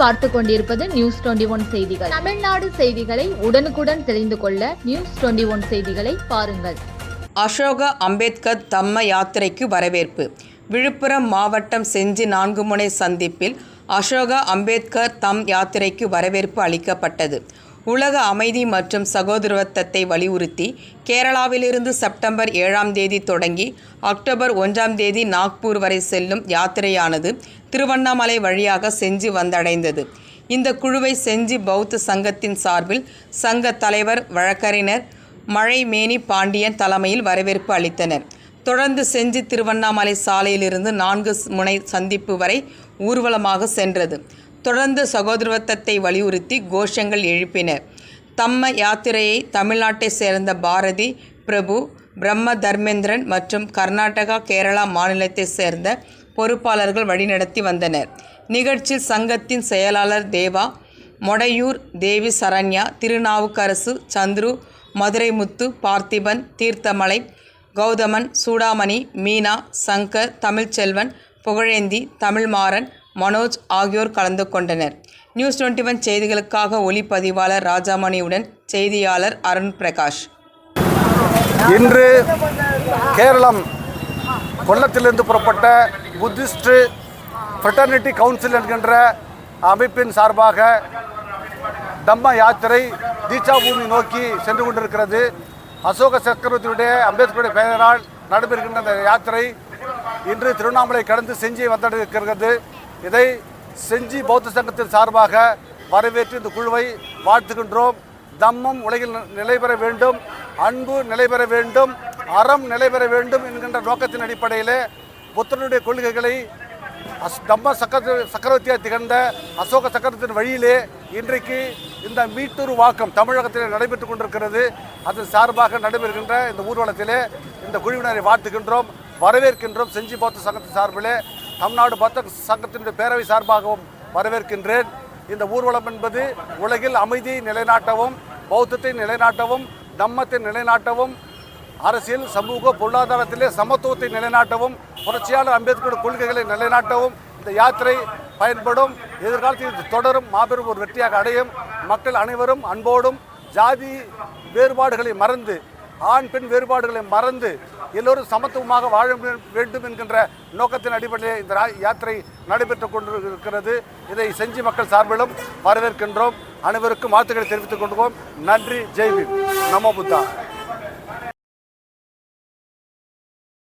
பார்த்து கொண்டிருப்பது news twenty one செய்திகள். தமிழ்நாடு செய்திகளை உடனுக்குடன் தெரிந்து கொள்ள நியூஸ் டுவெண்டி ஒன் செய்திகளை பாருங்கள். அசோக அம்பேத்கர் தம்ம யாத்திரைக்கு வரவேற்பு. விழுப்புரம் மாவட்டம் செஞ்சி நான்குமுனை சந்திப்பில் அசோக அம்பேத்கர் தம் யாத்திரைக்கு வரவேற்பு அளிக்கப்பட்டது. உலக அமைதி மற்றும் சகோதரத்துவத்தை வலியுறுத்தி கேரளாவிலிருந்து செப்டம்பர் ஏழாம் தேதி தொடங்கி அக்டோபர் ஒன்றாம் தேதி நாக்பூர் வரை செல்லும் யாத்திரையானது திருவண்ணாமலை வழியாக செஞ்சு வந்தடைந்தது. இந்த குழுவை செஞ்சி பௌத்த சங்கத்தின் சார்பில் சங்க தலைவர் வழக்கறிஞர் மழைமேனி பாண்டியன் தலைமையில் வரவேற்பு அளித்தனர். தொடர்ந்து செஞ்சி திருவண்ணாமலை சாலையிலிருந்து நான்கு முனை சந்திப்பு வரை ஊர்வலமாக சென்றது. தொடர்ந்து சகோதரத்துவத்தை வலியுறுத்தி கோஷங்கள் எழுப்பினர் தம்ம யாத்திரையை தமிழ்நாட்டை சேர்ந்த பாரதி பிரபு பிரம்ம தர்மேந்திரன் மற்றும் கர்நாடகா கேரளா மாநிலத்தை சேர்ந்த பொறுப்பாளர்கள் வழிநடத்தி வந்தனர். நிகழ்ச்சியில் சங்கத்தின் செயலாளர் தேவா மொடையூர் தேவி சரண்யா திருநாவுக்கரசு சந்துரு மதுரைமுத்து பார்த்திபன் தீர்த்தமலை கௌதமன் சூடாமணி மீனா சங்கர் தமிழ்ச்செல்வன் புகழேந்தி தமிழ்மாறன் மனோஜ் ஆகியோர் கலந்து கொண்டனர். நியூஸ் டுவெண்ட்டி ஒன் செய்திகளுக்காக ஒளிப்பதிவாளர் ராஜாமணியுடன் செய்தியாளர் அருண் பிரகாஷ். இன்று கேரளம் கொல்லத்திலிருந்து புறப்பட்ட புத்திஸ்ட் ஃப்ரெட்டர்னிட்டி கவுன்சில் என்கின்ற அமைப்பின் சார்பாக தம்ம யாத்திரை தீட்சாபூமி நோக்கி சென்று கொண்டிருக்கிறது. அசோக சக்கரவர்த்தியுடைய அம்பேத்கருடைய பெயரால் நடைபெறுகின்ற இந்த யாத்திரை இன்று திருவண்ணாமலை கடந்து செஞ்சி வந்தடைக்கிறது இதை செஞ்சி பௌத்த சங்கத்தின் சார்பாக வரவேற்று இந்த குழுவை வாழ்த்துகின்றோம். தம்மம் உலகில் நிலை பெற வேண்டும் அன்பு நிலை பெற வேண்டும் அறம் நிலை பெற வேண்டும் என்கின்ற நோக்கத்தின் அடிப்படையிலே புத்தனுடைய கொள்கைகளை அஸ் தம்ம சக்கர சக்கரவர்த்தியாக திகழ்ந்த அசோக சக்கரத்தின் வழியிலே இன்றைக்கு இந்த மீட்டூர் வாக்கம் தமிழகத்தில் நடைபெற்று கொண்டிருக்கிறது. அதன் சார்பாக நடைபெறுகின்ற இந்த ஊர்வலத்திலே இந்த குழுவினரை வாழ்த்துகின்றோம் வரவேற்கின்றோம். செஞ்சி பௌத்த சங்கத்தின் சார்பிலே தமிழ்நாடு பக்தர் சங்கத்தினுடைய பேரவை சார்பாகவும் வரவேற்கின்றேன். இந்த ஊர்வலம் என்பது உலகில் அமைதியை நிலைநாட்டவும் பௌத்தத்தை நிலைநாட்டவும் தம்மத்தை நிலைநாட்டவும் அரசியல் சமூக பொருளாதாரத்திலே சமத்துவத்தை நிலைநாட்டவும் புரட்சியாளர் அம்பேத்கர் கொள்கைகளை நிலைநாட்டவும் இந்த யாத்திரை பயன்படும் எதிர்காலத்தில் இது தொடரும் மாபெரும் ஒரு வெற்றியாக அடையும். மக்கள் அனைவரும் அன்போடும் ஜாதி வேறுபாடுகளை மறந்து ஆண் பெண் வேறுபாடுகளை மறந்து எல்லோரும் சமத்துவமாக வாழ வேண்டும் என்கின்ற நோக்கத்தின் அடிப்படையில் இந்த யாத்திரை நடைபெற்றுக் கொண்டிருக்கிறது. இதை செஞ்சி மக்கள் சார்பிலும் வரவேற்கின்றோம். அனைவருக்கும் வாழ்த்துக்களை தெரிவித்துக் கொள்வோம். நன்றி. ஜெய்வி நமோ புத்தா.